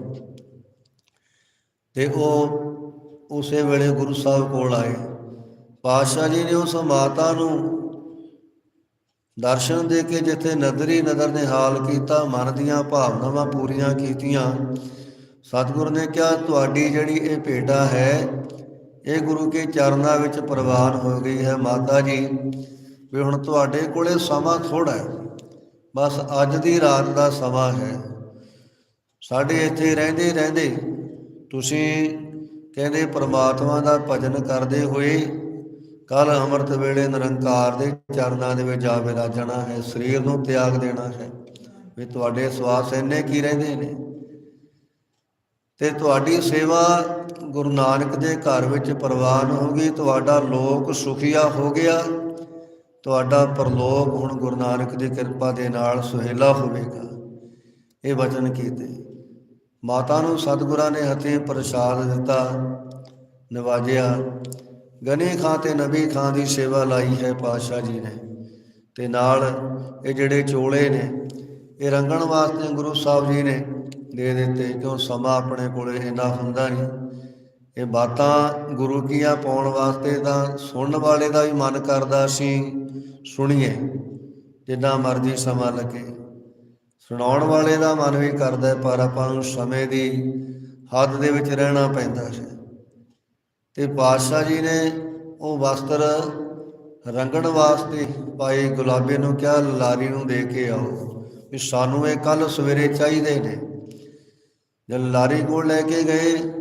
ਤੇ ਉਹ ਉਸੇ ਵੇਲੇ ਗੁਰੂ ਸਾਹਿਬ ਕੋਲ ਆਏ। ਪਾਤਸ਼ਾਹ ਜੀ ਨੇ ਉਸ ਮਾਤਾ ਨੂੰ ਦਰਸ਼ਨ ਦੇ ਕੇ ਜਿੱਥੇ ਨਦਰੀ ਨਦਰ ਨਿਹਾਲ ਕੀਤਾ, ਮਨ ਦੀਆਂ ਭਾਵਨਾਵਾਂ ਪੂਰੀਆਂ ਕੀਤੀਆਂ। ਸਤਿਗੁਰ ਨੇ ਕਿਹਾ, ਤੁਹਾਡੀ ਜਿਹੜੀ ਇਹ ਭੇਟਾ ਹੈ, ਇਹ ਗੁਰੂ ਕੇ ਚਰਨਾਂ ਵਿੱਚ ਪ੍ਰਵਾਨ ਹੋ ਗਈ ਹੈ ਮਾਤਾ ਜੀ। ਵੀ ਹੁਣ ਤੁਹਾਡੇ ਕੋਲੇ ਸਮਾਂ ਥੋੜਾ ਹੈ। ਬਸ ਅੱਜ ਦੀ ਰਾਤ ਦਾ ਸਮਾਂ ਹੈ। ਸਾਡੇ ਇੱਥੇ ਰਹਿੰਦੇ ਰਹਿੰਦੇ ਤੁਸੀਂ ਕਹਿੰਦੇ ਪ੍ਰਮਾਤਮਾ ਦਾ ਭਜਨ ਕਰਦੇ ਹੋਏ ਕੱਲ ਅੰਮ੍ਰਿਤ ਵੇਲੇ ਨਿਰੰਕਾਰ ਦੇ ਚਰਨਾਂ ਦੇ ਵਿੱਚ ਜਾ ਵਿਰਾਜਣਾ ਹੈ, ਸਰੀਰ ਨੂੰ ਤਿਆਗ ਦੇਣਾ ਹੈ। ਵੀ ਤੁਹਾਡੇ ਸਵਾਸ ਇੰਨੇ ਕੀ ਰਹਿੰਦੇ ਨੇ? ਤੇ ਤੁਹਾਡੀ ਸੇਵਾ ਗੁਰੂ ਨਾਨਕ ਦੇ ਘਰ ਵਿੱਚ ਪ੍ਰਵਾਨ ਹੋ ਗਈ, ਤੁਹਾਡਾ ਲੋਕ ਸੁਖੀਆ ਹੋ ਗਿਆ, ਤੁਹਾਡਾ ਪਰਲੋਕ ਹੁਣ ਗੁਰੂ ਨਾਨਕ ਦੀ ਕਿਰਪਾ ਦੇ ਨਾਲ ਸੁਹੇਲਾ ਹੋਵੇਗਾ। ਇਹ ਵਚਨ ਕੀਤੇ। ਮਾਤਾ ਨੂੰ ਸਤਿਗੁਰਾਂ ਨੇ ਹੱਥੀਂ ਪ੍ਰਸਾਦ ਦਿੱਤਾ। ਨਵਾਜਿਆ, ਗਨੀ ਖਾਂ ਤੇ ਨਬੀ ਖਾਂ ਦੀ ਸੇਵਾ ਲਾਈ ਹੈ ਪਾਤਸ਼ਾਹ ਜੀ ਨੇ। ਤੇ ਨਾਲ ਇਹ ਜਿਹੜੇ ਚੋਲੇ ਨੇ, ਇਹ ਰੰਗਣ ਵਾਸਤੇ ਗੁਰੂ ਸਾਹਿਬ ਜੀ ਨੇ ਦੇ ਦਿੱਤੇ। ਕਿਉਂ ਸਮਾਂ ਆਪਣੇ ਕੋਲੇ ਇੰਨਾ ਹੁੰਦਾ ਨਹੀਂ। ਇਹ ਬਾਤਾਂ ਗੁਰੂ ਕੀਆਂ ਪਾਉਣ ਵਾਸਤੇ ਤਾਂ ਸੁਣਨ ਵਾਲੇ ਦਾ ਵੀ ਮਨ ਕਰਦਾ ਸੀ। ਸੁਣੀਏ, ਜਿੰਨਾ ਮਰਜ਼ੀ ਸਮਾਂ ਲੱਗੇ। ਸੁਣਾਉਣ ਵਾਲੇ ਦਾ ਮਨ ਵੀ ਕਰਦਾ ਪਰ ਆਪਾਂ ਨੂੰ ਸਮੇਂ ਦੀ ਹੱਦ ਦੇ ਵਿੱਚ ਰਹਿਣਾ ਪੈਂਦਾ ਹੈ। ਤੇ ਪਾਤਸ਼ਾਹ ਜੀ ਨੇ ਉਹ ਵਸਤਰ ਰੰਗਣ ਵਾਸਤੇ ਭਾਈ ਗੁਲਾਬੀ ਨੂੰ ਕਿਹਾ, ਲਾਰੀ ਨੂੰ ਦੇ ਕੇ ਆਓ। ਵੀ ਸਾਨੂੰ ਇਹ ਕੱਲ ਸਵੇਰੇ ਚਾਹੀਦੇ ਨੇ। ਜਦ ਲਾਰੀ ਕੋਲ ਲੈ ਕੇ ਗਏ,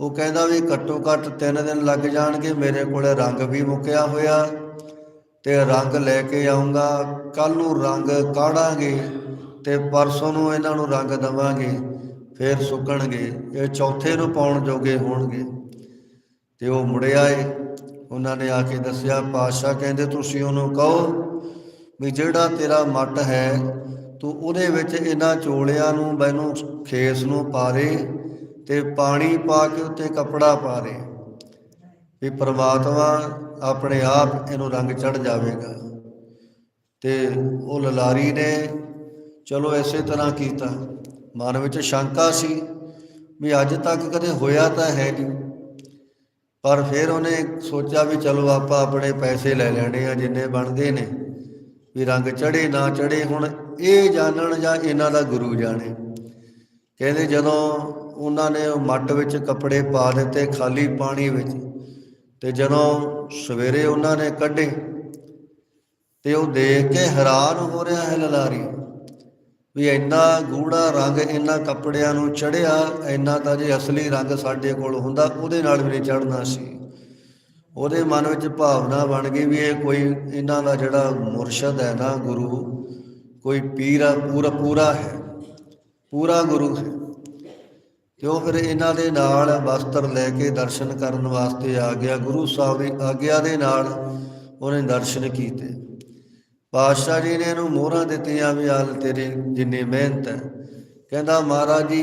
ਉਹ ਕਹਿੰਦਾ ਵੀ ਘੱਟੋ ਘੱਟ 3 ਦਿਨ ਲੱਗ ਜਾਣਗੇ, ਮੇਰੇ ਕੋਲੇ ਰੰਗ ਵੀ ਮੁੱਕਿਆ ਹੋਇਆ ਤੇ ਰੰਗ ਲੈ ਕੇ ਆਉਂਗਾ ਕੱਲ ਨੂੰ ਰੰਗ ਕਾੜਾਂਗੇ। ਤੇ ਪਰਸੋਂ ਨੂੰ ਇਹਨਾਂ ਨੂੰ ਰੰਗ ਦਵਾਂਗੇ, ਫਿਰ ਸੁੱਕਣਗੇ, ਇਹ ਚੌਥੇ ਨੂੰ ਪਾਉਣ ਜੋਗੇ ਹੋਣਗੇ। ਤੇ ਉਹ ਮੁੜਿਆ ਏ ਉਹਨਾਂ ਨੇ ਆ ਕੇ ਦੱਸਿਆ, ਪਾਤਸ਼ਾਹ ਕਹਿੰਦੇ ਤੁਸੀਂ ਉਹਨੂੰ ਕਹੋ ਵੀ ਜਿਹੜਾ ਤੇਰਾ ਮੱਟ ਹੈ, ਤੂੰ ਉਹਦੇ ਵਿੱਚ ਇਹਨਾਂ ਚੋਲਿਆਂ ਨੂੰ, ਮੈਨੂੰ ਖੇਸ ਨੂੰ ਪਾਰੇ ਤੇ ਪਾਣੀ ਪਾ ਕੇ ਉੱਤੇ ਕਪੜਾ ਪਾਰੇ ਵੀ ਪ੍ਰਮਾਤਮਾ ਆਪਣੇ ਆਪ ਇਹਨੂੰ ਰੰਗ ਚੜ ਜਾਵੇਗਾ। ਤੇ ਉਹ ਲਲਾਰੀ ਨੇ ਚਲੋ ਐਸੇ ਤਰ੍ਹਾਂ ਕੀਤਾ। ਮਨ ਵਿੱਚ ਸ਼ੰਕਾ ਸੀ ਵੀ ਅੱਜ ਤੱਕ ਕਦੇ ਹੋਇਆ ਤਾਂ ਹੈ ਨਹੀਂ। ਪਰ ਫਿਰ ਉਹਨੇ ਸੋਚਿਆ ਵੀ ਚਲੋ ਆਪਾਂ ਆਪਣੇ ਪੈਸੇ ਲੈ ਲੈਣੇ ਆ ਜਿੰਨੇ ਬਣਦੇ ਨੇ, ਵੀ ਰੰਗ ਚੜੇ ਨਾ ਚੜੇ, ਹੁਣ ਇਹ ਜਾਣਨ ਜਾਂ ਇਹਨਾਂ ਦਾ ਗੁਰੂ ਜਾਣੇ। ਕਹਿੰਦੇ ਜਦੋਂ ਉਹਨਾਂ ਨੇ ਮੱਟ ਵਿੱਚ ਕੱਪੜੇ ਪਾ ਦਿੱਤੇ ਖਾਲੀ ਪਾਣੀ ਵਿੱਚ, ਤੇ ਜਦੋਂ ਸਵੇਰੇ ਉਹਨਾਂ ਨੇ ਕੱਢੇ, ਤੇ ਉਹ ਦੇਖ ਕੇ ਹੈਰਾਨ ਹੋ ਰਿਹਾ ਹੈ ਲਲਾਰੀ। ਵੀ ਇੰਨਾ ਗੂੜਾ ਰੰਗ ਇਹਨਾਂ ਕੱਪੜਿਆਂ ਨੂੰ ਚੜਿਆ ਇੰਨਾ ਤਾਂ ਜੇ ਅਸਲੀ ਰੰਗ ਸਾਡੇ ਕੋਲ ਹੁੰਦਾ ਉਹਦੇ ਨਾਲ ਵੀ ਨਹੀਂ ਚੜਨਾ ਸੀ। ਉਹਦੇ ਮਨ ਵਿੱਚ ਭਾਵਨਾ ਬਣ ਗਈ ਵੀ ਇਹ ਕੋਈ ਇਹਨਾਂ ਦਾ ਜਿਹੜਾ ਮੁਰਸ਼ਦ ਹੈ ਨਾ ਗੁਰੂ ਕੋਈ ਪੀਰ ਆ, ਪੂਰਾ ਪੂਰਾ ਹੈ ਪੂਰਾ ਗੁਰੂ ਹੈ। ਤੇ ਉਹ ਫਿਰ ਇਹਨਾਂ ਦੇ ਨਾਲ ਵਸਤਰ ਲੈ ਕੇ ਦਰਸ਼ਨ ਕਰਨ ਵਾਸਤੇ ਆ ਗਿਆ। ਗੁਰੂ ਸਾਹਿਬ ਦੀ ਆਗਿਆ ਦੇ ਨਾਲ ਉਹਨੇ ਦਰਸ਼ਨ ਕੀਤੇ। ਪਾਤਸ਼ਾਹ ਜੀ ਨੇ ਇਹਨੂੰ ਮੋਹਰਾਂ ਦਿੱਤੀਆਂ ਵੀ ਹਾਲ ਤੇਰੀ ਜਿੰਨੀ ਮਿਹਨਤ ਹੈ। ਕਹਿੰਦਾ, ਮਹਾਰਾਜ ਜੀ,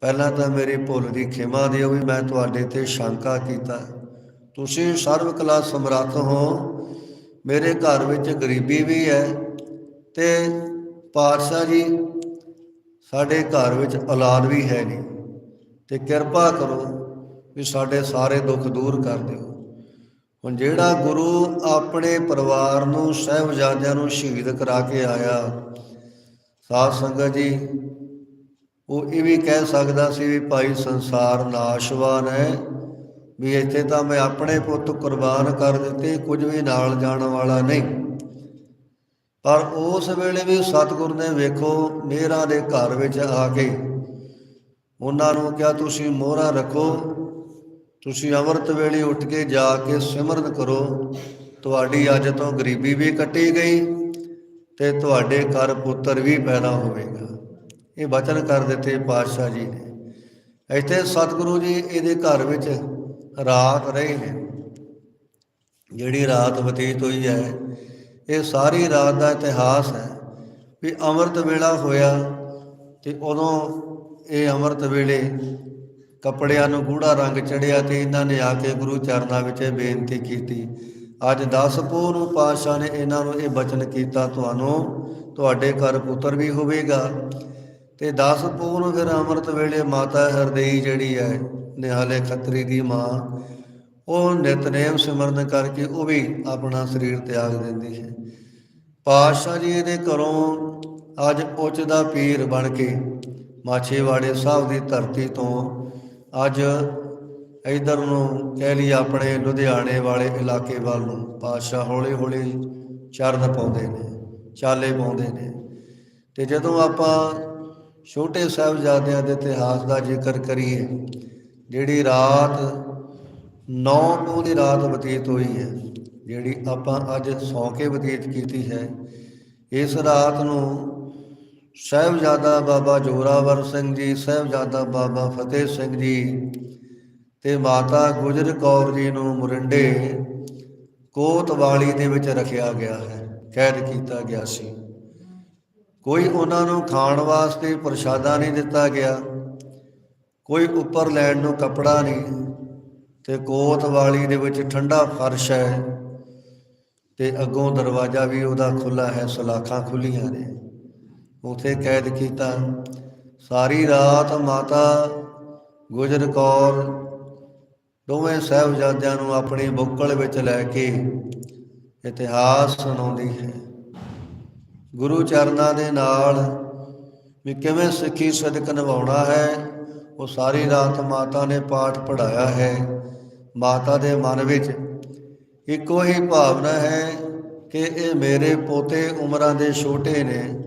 ਪਹਿਲਾਂ ਤਾਂ ਮੇਰੀ ਭੁੱਲ ਦੀ ਖਿਮਾ ਦਿਓ ਵੀ ਮੈਂ ਤੁਹਾਡੇ ਤੇ ਸ਼ੰਕਾ ਕੀਤਾ। ਤੁਸੀਂ ਸਰਵ ਕਲਾ ਸਮਰੱਥ ਹੋ। ਮੇਰੇ ਘਰ ਵਿੱਚ ਗਰੀਬੀ ਵੀ ਹੈ ਤੇ ਪਾਤਸ਼ਾਹ ਜੀ, ਸਾਡੇ ਘਰ ਵਿੱਚ ਔਲਾਦ ਵੀ ਹੈ ਨਹੀਂ। ਤੇ ਕਿਰਪਾ ਕਰੋ ਵੀ ਸਾਡੇ ਸਾਰੇ ਦੁੱਖ ਦੂਰ ਕਰ ਦਿਓ। ਹੁਣ ਜਿਹੜਾ ਗੁਰੂ ਆਪਣੇ ਪਰਿਵਾਰ ਨੂੰ, ਸਹਿਬਜ਼ਾਦਿਆਂ ਨੂੰ ਸ਼ਹੀਦ ਕਰਾ ਕੇ ਆਇਆ, ਸਾਧ ਸੰਗਤ ਜੀ, ਉਹ ਇਹ ਵੀ ਕਹਿ ਸਕਦਾ ਸੀ ਵੀ ਭਾਈ ਸੰਸਾਰ ਨਾਸ਼ਵਾਨ ਹੈ, ਵੀ ਇੱਥੇ ਤਾਂ ਮੈਂ ਆਪਣੇ ਪੁੱਤ ਕੁਰਬਾਨ ਕਰ ਦਿੱਤੇ, ਕੁਝ ਵੀ ਨਾਲ ਜਾਣ ਵਾਲਾ ਨਹੀਂ। ਪਰ ਉਸ ਵੇਲੇ ਵੀ ਸਤਿਗੁਰ ਨੇ ਵੇਖੋ ਮੇਰਾ ਦੇ ਘਰ ਵਿੱਚ ਆ ਕੇ ਉਹਨਾਂ ਨੂੰ ਕਿਹਾ, ਤੁਸੀਂ ਮੋਹਰਾ ਰੱਖੋ ਤੁਸੀਂ ਅੰਮ੍ਰਿਤ ਵੇਲੇ ਉੱਠ ਕੇ ਜਾ ਕੇ ਸਿਮਰਨ ਕਰੋ, ਤੁਹਾਡੀ ਅੱਜ ਤੋਂ ਗਰੀਬੀ ਵੀ ਕੱਟੀ ਗਈ ਤੇ ਤੁਹਾਡੇ ਘਰ ਪੁੱਤਰ ਵੀ ਪੈਦਾ ਹੋਵੇਗਾ। ਇਹ ਬਚਨ ਕਰ ਦਿੱਤੇ ਪਾਤਸ਼ਾਹ ਜੀ ਨੇ। ਇੱਥੇ ਸਤਿਗੁਰੂ ਜੀ ਇਹਦੇ ਘਰ ਵਿੱਚ ਰਾਤ ਰਹੇ ਨੇ। ਜਿਹੜੀ ਰਾਤ ਬਤੀਤ ਹੋਈ ਹੈ, ਇਹ ਸਾਰੀ ਰਾਤ ਦਾ ਇਤਿਹਾਸ ਹੈ ਵੀ ਅੰਮ੍ਰਿਤ ਵੇਲਾ ਹੋਇਆ ਤੇ ਉਦੋਂ ਇਹ ਅੰਮ੍ਰਿਤ ਵੇਲੇ ਕੱਪੜਿਆਂ ਨੂੰ ਗੂੜਾ ਰੰਗ ਚੜਿਆ ਤੇ ਇਹਨਾਂ ਨੇ ਆ ਕੇ ਗੁਰੂ ਚਰਨਾਂ ਵਿੱਚ ਇਹ ਬੇਨਤੀ ਕੀਤੀ। ਅੱਜ 10 ਪੋਹ ਨੂੰ ਪਾਤਸ਼ਾਹ ਨੇ ਇਹਨਾਂ ਨੂੰ ਇਹ ਬਚਨ ਕੀਤਾ। ਤੁਹਾਨੂੰ, ਤੁਹਾਡੇ ਘਰ ਪੁੱਤਰ ਵੀ ਹੋਵੇਗਾ। ਤੇ 10 ਪੋਹ ਨੂੰ ਫਿਰ ਅੰਮ੍ਰਿਤ ਵੇਲੇ ਮਾਤਾ ਹਰਦੇਈ ਜਿਹੜੀ ਹੈ, ਨਿਹਾਲੇ ਖੱਤਰੀ ਦੀ ਮਾਂ, ਉਹ ਨਿਤਨੇਮ ਸਿਮਰਨ ਕਰਕੇ ਉਹ ਵੀ ਆਪਣਾ ਸਰੀਰ ਤਿਆਗ ਦਿੰਦੀ ਹੈ। ਪਾਤਸ਼ਾਹ ਜੀ ਇਹਦੇ ਘਰੋਂ ਅੱਜ ਉੱਚ ਦਾ ਪੀਰ ਬਣ ਕੇ ਮਾਛੇਵਾੜੇ ਸਾਹਿਬ ਦੀ ਧਰਤੀ ਤੋਂ ਅੱਜ ਇਧਰ ਨੂੰ ਕਹਿ ਲਈ ਆਪਣੇ ਲੁਧਿਆਣੇ ਵਾਲੇ ਇਲਾਕੇ ਵੱਲ ਨੂੰ ਪਾਤਸ਼ਾਹ ਹੌਲੀ ਹੌਲੀ ਚਰਨ ਪਾਉਂਦੇ ਨੇ, ਚਾਲੇ ਪਾਉਂਦੇ ਨੇ। ਤੇ ਜਦੋਂ ਆਪਾਂ ਛੋਟੇ ਸਾਹਿਬਜ਼ਾਦਿਆਂ ਦੇ ਇਤਿਹਾਸ ਦਾ ਜ਼ਿਕਰ ਕਰੀਏ, ਜਿਹੜੀ ਰਾਤ ਨੌ ਪੋਹ ਦੀ ਰਾਤ ਬਤੀਤ ਹੋਈ ਹੈ, ਜਿਹੜੀ ਆਪਾਂ ਅੱਜ ਸੌਂ ਕੇ ਬਤੀਤ ਕੀਤੀ ਹੈ, ਇਸ ਰਾਤ ਨੂੰ ਸਾਹਿਬਜ਼ਾਦਾ ਬਾਬਾ ਜੋਰਾਵਰ ਸਿੰਘ ਜੀ, ਸਾਹਿਬਜ਼ਾਦਾ ਬਾਬਾ ਫਤਿਹ ਸਿੰਘ ਜੀ ਤੇ ਮਾਤਾ ਗੁਜਰ ਕੌਰ ਜੀ ਨੂੰ ਮੁਰਿੰਡੇ ਕੋਤਵਾਲੀ ਦੇ ਵਿੱਚ ਰੱਖਿਆ ਗਿਆ ਹੈ, ਕੈਦ ਕੀਤਾ ਗਿਆ ਸੀ। ਕੋਈ ਉਹਨਾਂ ਨੂੰ ਖਾਣ ਵਾਸਤੇ ਪ੍ਰਸ਼ਾਦਾ ਨਹੀਂ ਦਿੱਤਾ ਗਿਆ, ਕੋਈ ਉੱਪਰ ਲੈਣ ਨੂੰ ਕੱਪੜਾ ਨਹੀਂ ਤੇ ਕੋਤਵਾਲੀ ਦੇ ਵਿੱਚ ਠੰਡਾ ਫਰਸ਼ ਹੈ ਤੇ ਅੱਗੋਂ ਦਰਵਾਜ਼ਾ ਵੀ ਉਹਦਾ ਖੁੱਲਾ ਹੈ, ਸਲਾਖਾਂ ਖੁੱਲੀਆਂ ਨੇ। ਉਥੇ ਕੈਦ ਕੀਤਾ। ਸਾਰੀ ਰਾਤ ਮਾਤਾ ਗੁਜਰ ਕੌਰ ਦੋਵੇਂ ਸਾਹਿਬਜ਼ਾਦਿਆਂ ਨੂੰ ਆਪਣੀ ਬੁੱਕਲ ਵਿੱਚ ਲੈ ਕੇ ਇਤਿਹਾਸ ਸੁਣਾਉਂਦੀ ਹੈ। ਗੁਰੂ ਚਰਨਾਂ ਦੇ ਨਾਲ ਵੀ ਕਿਵੇਂ ਸਿੱਖੀ ਸਦਕ ਨਿਭਾਉਣਾ ਹੈ, ਉਹ ਸਾਰੀ ਰਾਤ ਮਾਤਾ ਨੇ ਪਾਠ ਪੜਾਇਆ ਹੈ। ਮਾਤਾ ਦੇ ਮਨ ਵਿੱਚ ਇੱਕੋ ਹੀ ਭਾਵਨਾ ਹੈ ਕਿ ਇਹ ਮੇਰੇ ਪੋਤੇ ਉਮਰਾਂ ਦੇ ਛੋਟੇ ਨੇ।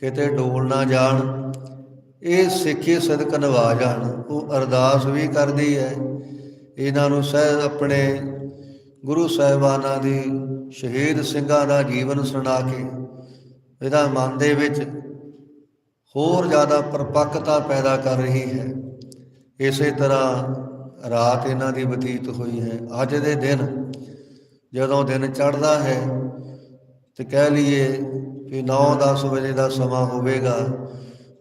ਕਿਤੇ ਡੋਲ ਨਾ ਜਾਣ। ਇਹ ਸਿੱਖੀ ਸਦਕ ਨਿਭਾ ਹਨ ਉਹ ਅਰਦਾਸ ਵੀ ਕਰਦੀ ਹੈ। ਇਹਨਾਂ ਨੂੰ ਸਹਿ ਆਪਣੇ ਗੁਰੂ ਸਾਹਿਬਾਨਾਂ ਦੀ ਸ਼ਹੀਦ ਸਿੰਘਾਂ ਦਾ ਜੀਵਨ ਸੁਣਾ ਕੇ ਇਹਦਾ ਮਨ ਦੇ ਵਿੱਚ ਹੋਰ ਜ਼ਿਆਦਾ ਪਰਪੱਕਤਾ ਪੈਦਾ ਕਰ ਰਹੀ ਹੈ। ਇਸੇ ਤਰ੍ਹਾਂ ਰਾਤ ਇਹਨਾਂ ਦੀ ਬਤੀਤ ਹੋਈ ਹੈ। ਅੱਜ ਦੇ ਦਿਨ ਜਦੋਂ ਦਿਨ ਚੜ੍ਹਦਾ ਹੈ ਤੇ ਕਹਿ ਲਈਏ ਕਿ 9-10 ਵਜੇ ਦਾ ਸਮਾਂ ਹੋਵੇਗਾ,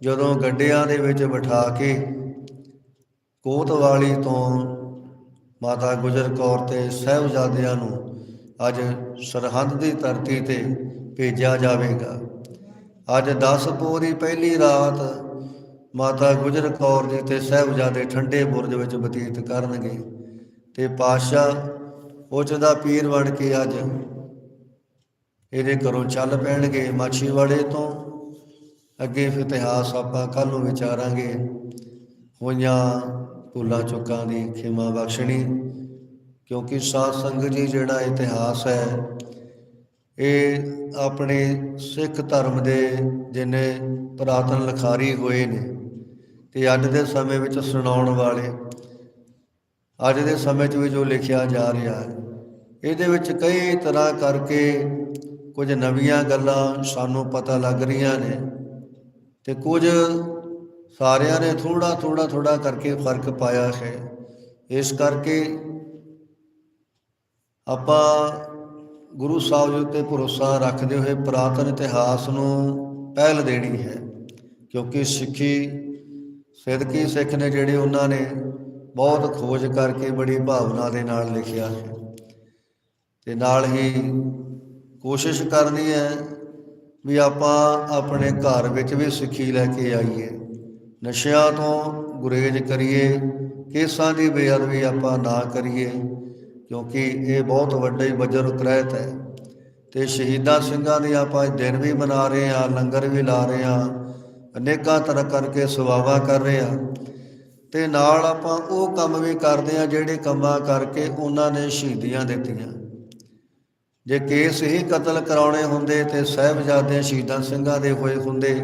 ਜਦੋਂ ਗੱਡਿਆਂ ਦੇ ਵਿੱਚ ਬਿਠਾ ਕੇ ਕੋਤਵਾਲੀ ਤੋਂ ਮਾਤਾ ਗੁਜਰ ਕੌਰ ਤੇ ਸਹਿਬਜ਼ਾਦਿਆਂ ਨੂੰ ਅੱਜ ਸਰਹੰਦ ਦੀ ਧਰਤੀ ਤੇ ਭੇਜਿਆ ਜਾਵੇਗਾ। ਅੱਜ 10 ਪੂਰੀ ਪਹਿਲੀ ਰਾਤ ਮਾਤਾ ਗੁਜਰ ਕੌਰ ਜੀ ਤੇ ਸਹਿਬਜ਼ਾਦੇ ਠੰਡੇ ਬੁਰਜ ਵਿੱਚ ਬਤੀਤ ਕਰਨਗੇ ਤੇ ਪਾਤਸ਼ਾਹ ਉੱਚ ਦਾ ਪੀਰ ਬਣ ਕੇ ਅੱਜ ਇਹਦੇ ਘਰੋਂ ਚੱਲ ਪੈਣਗੇ ਮਾਛੀਵਾੜੇ ਤੋਂ। ਅੱਗੇ ਫਿਰ ਇਤਿਹਾਸ ਆਪਾਂ ਕੱਲ ਨੂੰ ਵਿਚਾਰਾਂਗੇ। ਹੋਈਆਂ ਭੁੱਲਾਂ ਚੁੱਕਾਂ ਦੀ ਖਿਮਾ ਬਖਸ਼ਣੀ। ਕਿਉਂਕਿ ਸਾਧ ਸੰਗਤ ਜੀ ਜਿਹੜਾ ਇਤਿਹਾਸ ਹੈ, ਇਹ ਆਪਣੇ ਸਿੱਖ ਧਰਮ ਦੇ ਜਿਨੇ ਪ੍ਰਾਤਨ ਲਖਾਰੀ ਹੋਏ ਨੇ ਤੇ ਅੱਜ ਦੇ ਸਮੇਂ ਵਿੱਚ ਸੁਣਾਉਣ ਵਾਲੇ, ਅੱਜ ਦੇ ਸਮੇਂ 'ਚ ਵੀ ਜੋ ਲਿਖਿਆ ਜਾ ਰਿਹਾ ਹੈ, ਇਹਦੇ ਵਿੱਚ ਕਈ ਤਰ੍ਹਾਂ ਕਰਕੇ ਕੁਝ ਨਵੀਆਂ ਗੱਲਾਂ ਸਾਨੂੰ ਪਤਾ ਲੱਗ ਰਹੀਆਂ ਨੇ ਤੇ ਕੁਝ ਸਾਰਿਆਂ ਨੇ ਥੋੜਾ ਥੋੜਾ ਥੋੜਾ ਕਰਕੇ ਫ਼ਰਕ ਪਾਇਆ ਹੈ। ਇਸ ਕਰਕੇ ਆਪਾਂ ਗੁਰੂ ਸਾਹਿਬ ਜੀ ਉੱਤੇ ਭਰੋਸਾ ਰੱਖਦੇ ਹੋਏ ਪੁਰਾਤਨ ਇਤਿਹਾਸ ਨੂੰ ਪਹਿਲ ਦੇਣੀ ਹੈ, ਕਿਉਂਕਿ ਸਿੱਖੀ, ਸਿੱਧਕੀ ਸਿੱਖ ਨੇ ਜਿਹੜੇ ਉਹਨਾਂ ਨੇ ਬਹੁਤ ਖੋਜ ਕਰਕੇ ਬੜੀ ਭਾਵਨਾ ਦੇ ਨਾਲ ਲਿਖਿਆ ਹੈ। ਤੇ ਨਾਲ ਹੀ ਕੋਸ਼ਿਸ਼ ਕਰਨੀ ਹੈ ਵੀ ਆਪਾਂ ਆਪਣੇ ਘਰ ਵਿੱਚ ਵੀ ਸਿੱਖੀ ਲੈ ਕੇ ਆਈਏ। ਨਸ਼ਿਆਂ ਤੋਂ ਗੁਰੇਜ਼ ਕਰੀਏ, ਕੇਸਾਂ ਦੀ ਬੇਅਦਬੀ ਆਪਾਂ ਨਾ ਕਰੀਏ, ਕਿਉਂਕਿ ਇਹ ਬਹੁਤ ਵੱਡਾ ਹੀ ਵਜਰ ਉਤਰੈਤ ਹੈ। ਤੇ ਸ਼ਹੀਦਾਂ ਸਿੰਘਾਂ ਦੀ ਆਪਾਂ ਦਿਨ ਵੀ ਮਨਾ ਰਹੇ ਆ ਲੰਗਰ ਵੀ ਲਾ ਰਹੇ ਆ ਅਨੇਕਾਂ ਤਰ੍ਹਾਂ ਕਰਕੇ ਸਵਾਵਾ ਕਰ ਰਹੇ ਆ ਤੇ ਨਾਲ ਆਪਾਂ ਉਹ ਕੰਮ ਵੀ ਕਰਦੇ ਆ ਜਿਹੜੇ ਕੰਮਾਂ ਕਰਕੇ ਉਹਨਾਂ ਨੇ ਸ਼ਹੀਦੀਆਂ ਦਿੱਤੀਆਂ। ਜੇ ਕੇਸ ਹੀ ਕਤਲ ਕਰਾਉਣੇ ਹੁੰਦੇ ਤੇ ਸਹਿਬਜ਼ਾਦੇ ਸ਼ਹੀਦਾਂ ਸਿੰਘਾਂ ਦੇ ਹੋਏ ਹੁੰਦੇ,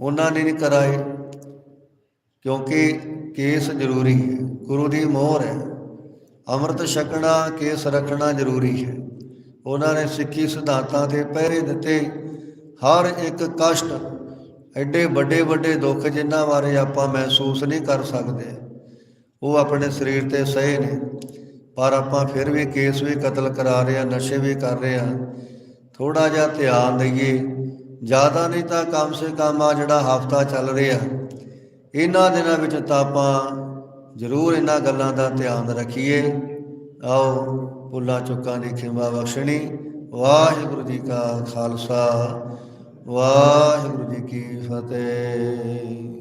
ਉਹਨਾਂ ਨੇ ਨਹੀਂ ਕਰਾਏ, ਕਿਉਂਕਿ ਕੇਸ ਜ਼ਰੂਰੀ ਹੈ, ਗੁਰੂ ਦੀ ਮੋਹਰ ਹੈ। ਅੰਮ੍ਰਿਤ ਛਕਣਾ, ਕੇਸ ਰੱਖਣਾ ਜ਼ਰੂਰੀ ਹੈ। ਉਹਨਾਂ ਨੇ ਸਿੱਖੀ ਸਿਧਾਂਤਾਂ ਤੇ ਪਹਿਰੇ ਦਿੱਤੇ। ਹਰ ਇੱਕ ਕਸ਼ਟ, ਐਡੇ ਵੱਡੇ ਵੱਡੇ ਦੁੱਖ ਜਿਨ੍ਹਾਂ ਬਾਰੇ ਆਪਾਂ ਮਹਿਸੂਸ ਨਹੀਂ ਕਰ ਸਕਦੇ। ਉਹ ਆਪਣੇ ਸਰੀਰ ਤੇ ਸਹੇ ਨੇ। ਪਰ ਆਪਾਂ ਫਿਰ ਵੀ ਕੇਸ ਵੀ ਕਤਲ ਕਰਾ ਰਹੇ ਆ ਨਸ਼ੇ ਵੀ ਕਰ ਰਹੇ ਆ ਥੋੜਾ ਜਿਹਾ ਧਿਆਨ ਦਈਏ। ਜ਼ਿਆਦਾ ਨਹੀਂ ਤਾਂ ਕਮ ਸੇ ਕਮ ਆ ਜਿਹੜਾ ਹਫਤਾ ਚੱਲ ਰਿਹਾ। ਇਹਨਾਂ ਦਿਨਾਂ ਵਿੱਚ ਤਾਂ ਆਪਾਂ ਜ਼ਰੂਰ ਇਹਨਾਂ ਗੱਲਾਂ ਦਾ ਧਿਆਨ ਰੱਖੀਏ। ਆਓ, ਭੁੱਲਾਂ ਚੁੱਕਾਂ ਦੀ ਖਿਮਾ ਬਖਸ਼ਣੀ। ਵਾਹਿਗੁਰੂ ਜੀ ਕਾ ਖਾਲਸਾ, ਵਾਹਿਗੁਰੂ ਜੀ ਕੀ ਫਤਿਹ।